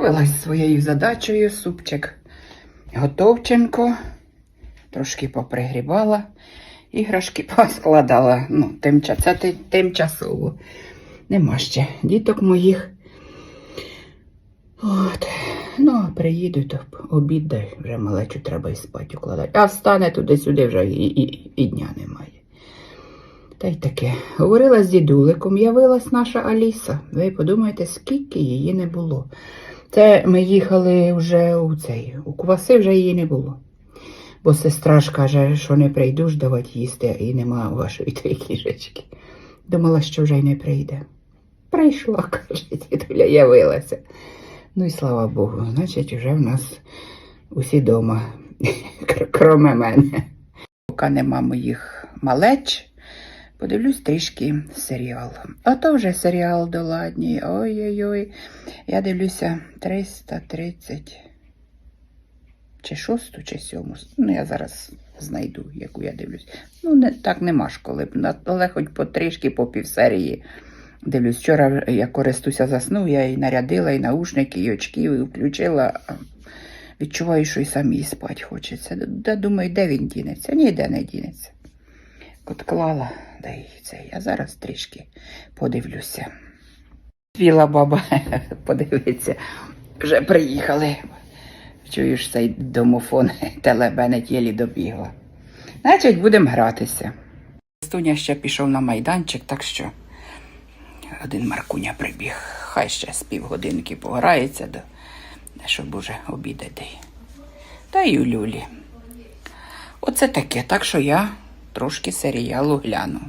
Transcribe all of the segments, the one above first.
Справилась своєю задачею, супчик готовченко, трошки попригрібала, іграшки поскладала. Ну, тимча, це ти- тимчасово. Нема ще діток моїх. От. Ну, а приїду, то обід вже малечу треба і спати укладати. А встане туди-сюди вже і, і, і дня немає. Та й таке. Говорила з дідуликом, явилась наша Аліса. Ви подумайте, скільки її не було. Це ми їхали вже у цей, у кваси вже її не було. Бо сестра ж каже, що не прийду ж давати їсти, і нема вашої тої кішечки. Думала, що вже й не прийде. Прийшла, каже, дідуля, явилася. Ну і слава Богу, значить, вже в нас усі дома, кроме мене. Поки нема моїх малеч, подивлюсь трішки серіал. А то вже серіал доладній. Ой-ой-ой. Я дивлюся 330 чи шосту, чи сьому. Ну, я зараз знайду, яку я дивлюсь. Ну, не, так нема ж коли б, але хоч по трішки, по півсерії дивлюсь. Вчора я користуся заснув, я і нарядила, і наушники, і очки, і включила. Відчуваю, що і самі спать хочеться. Да, думаю, де він дінеться? Ніде не дінеться. От клала, да й це. Я зараз трішки подивлюся. Віла баба, подивиться, вже приїхали. Чуєш цей домофон, телебенить єлі добігла. Значить, будемо гратися. Стуня ще пішов на майданчик, так що один Маркуня прибіг. Хай ще з півгодинки пограється, до, щоб уже обідати. Та й у люлі. Оце таке, так що я трошки серіалу гляну.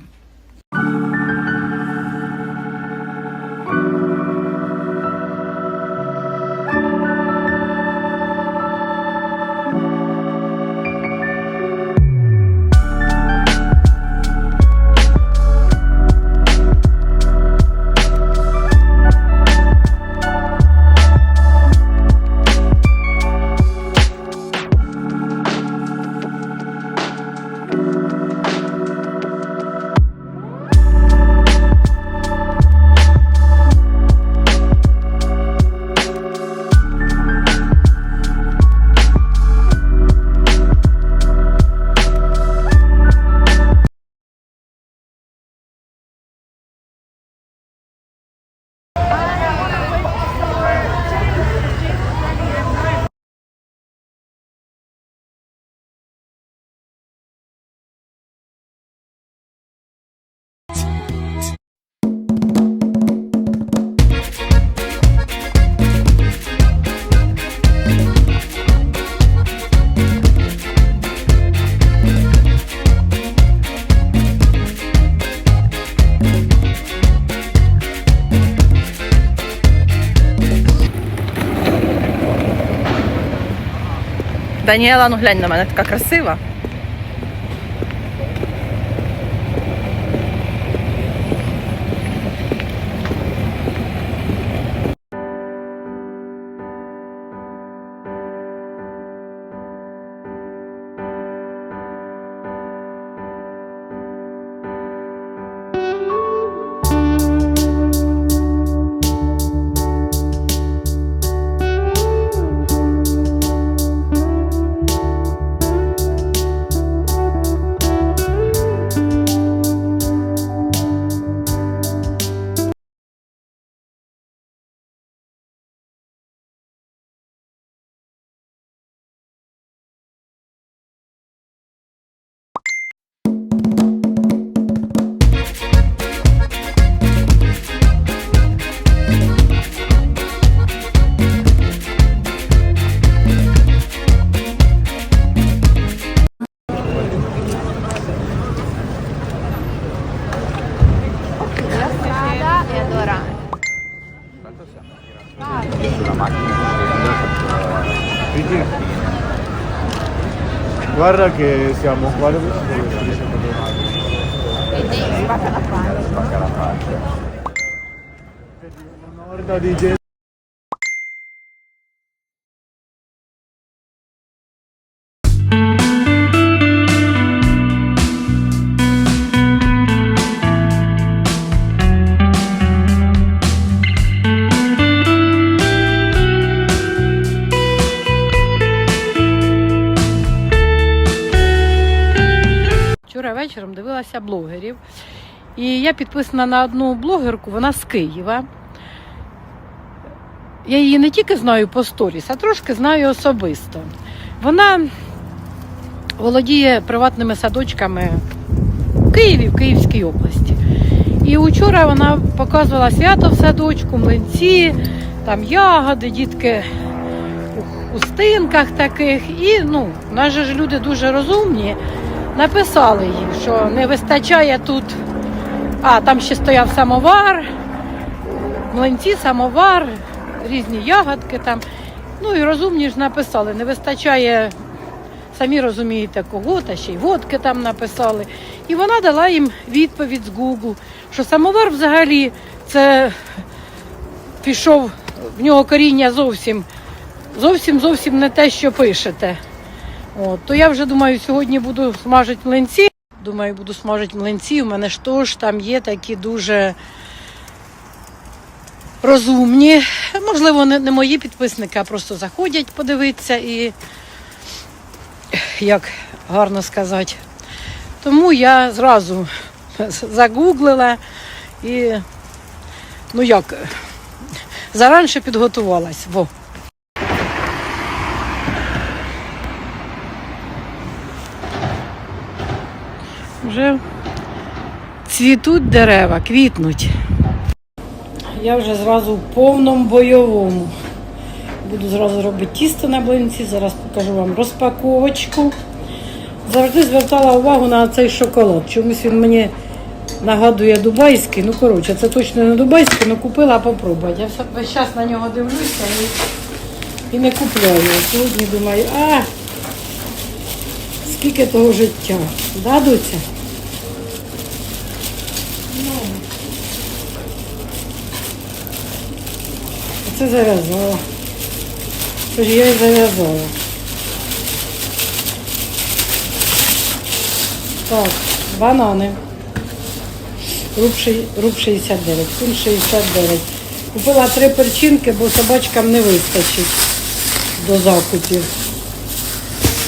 Даніела, ну глянь на мене, така красива. Guarda che siamo qua dove si Quindi spacca la faccia. spacca la faccia. Un'orda di gente. Вечором дивилася блогерів. І я підписана на одну блогерку, вона з Києва. Я її не тільки знаю по сторіс, а трошки знаю особисто. Вона володіє приватними садочками в Києві, в Київській області. І вчора вона показувала свято в садочку, млинці, там ягоди, дітки у хустинках таких. І ну, же ж люди дуже розумні. Написали їй, що не вистачає тут. А, там ще стояв самовар, млинці, самовар, різні ягодки там. Ну і розумні ж написали, не вистачає, самі розумієте, кого, та ще й водки там написали. І вона дала їм відповідь з Google, що самовар взагалі це пішов, в нього коріння зовсім, зовсім зовсім не те, що пишете. От, то я вже думаю, сьогодні буду смажити млинці. Думаю, буду смажити млинці. У мене ж теж там є такі дуже розумні. Можливо, не, не мої підписники, а просто заходять подивитися і як гарно сказати. Тому я зразу загуглила і ну як, заранше підготувалась. Во. Вже цвітуть дерева, квітнуть. Я вже зразу в повному бойовому. Буду зразу робити тісто на блинці. Зараз покажу вам розпаковочку. Завжди звертала увагу на цей шоколад. Чомусь він мені нагадує дубайський. Ну, коротше, це точно не дубайський, але купила попробувати. Я все- весь час на нього дивлюся і, і не купляю. Сьогодні думаю, а скільки того життя. Да, Це зав'язала. Тож я і зав'язала. Так, банани. Руб 69, фунт 69. Купила три перчинки, бо собачкам не вистачить до закупів.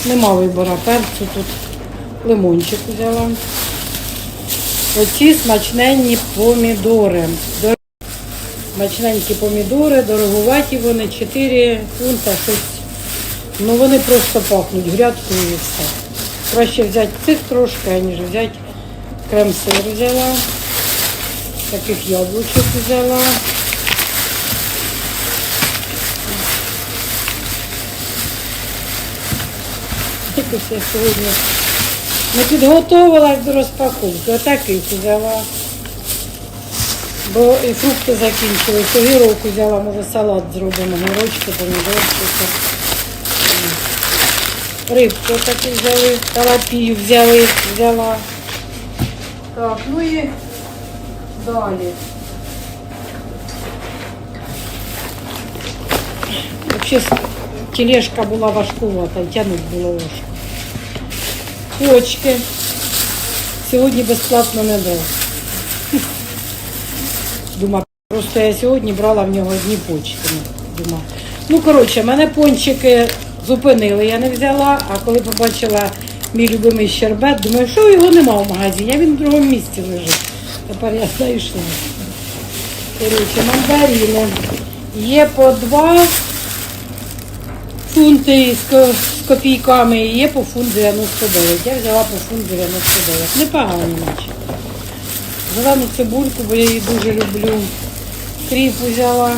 Нема вибора перцю тут. Лимончик взяла. Оці смачненні помідори. До- Смачненькі помідори, дороговаті вони, 4 фунта, щось. Ну вони просто пахнуть грядкою і все. Краще взяти цих трошки, аніж взяти крем-сир взяла. Таких яблучок взяла. Якось я сьогодні не підготувалась до розпаковки. Отаких взяла. Бо і фрукти закінчились. Огірок взяла, може салат зробимо, огірочки, помідорчики. Рибку таку взяли, талапію взяли, взяла. Так, ну і далі. Взагалі тележка була важкувата, тягнути було важко. Почки. Сьогодні безплатно не дав. Просто я сьогодні брала в нього одні почки. ну, Ну, коротше, мене пончики зупинили, я не взяла, а коли побачила мій любимий щербет, думаю, що його нема в магазині, а він в другому місці лежить. Тепер я знайшла. Коротше, мандарини. Є по два фунти з, копійками, і є по фунт 99. Я взяла по фунт 99. Непогані наче. Зелену цибульку, бо я її дуже люблю. Кріп взяла.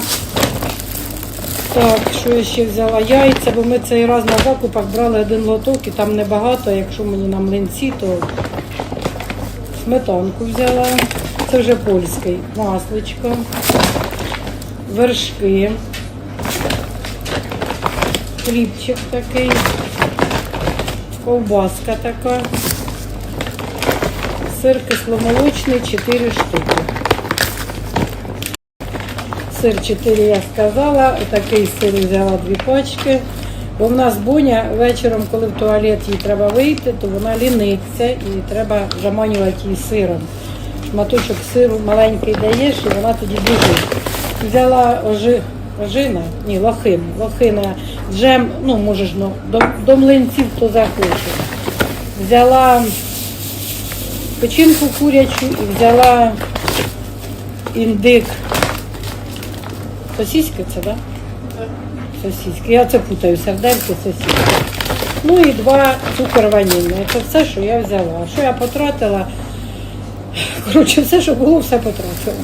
Так, що я ще взяла? Яйця, бо ми цей раз на закупах брали один лоток і там небагато. Якщо мені на млинці, то сметанку взяла. Це вже польський. Масличко. Вершки. Хлібчик такий. Ковбаска така. Сир кисломолочний 4 штуки. Сир 4 я сказала. Отакий сир взяла дві пачки. Бо в нас Боня вечором, коли в туалет їй треба вийти, то вона ліниться і треба жаманювати її сиром. Шматочок сиру маленький даєш і вона тоді біжить. Взяла ожи, ожина, ні, лохин. Лохина, джем, ну можеш ну, до, до млинців хто захоче. Взяла печінку курячу і взяла індик. Сосиски це, так? Да? Сосиски. Я це путаю, сердельки, сосиски. Ну і два цукор ванільний. Це все, що я взяла. Що я потратила? Коротше, все, що було, все потратила.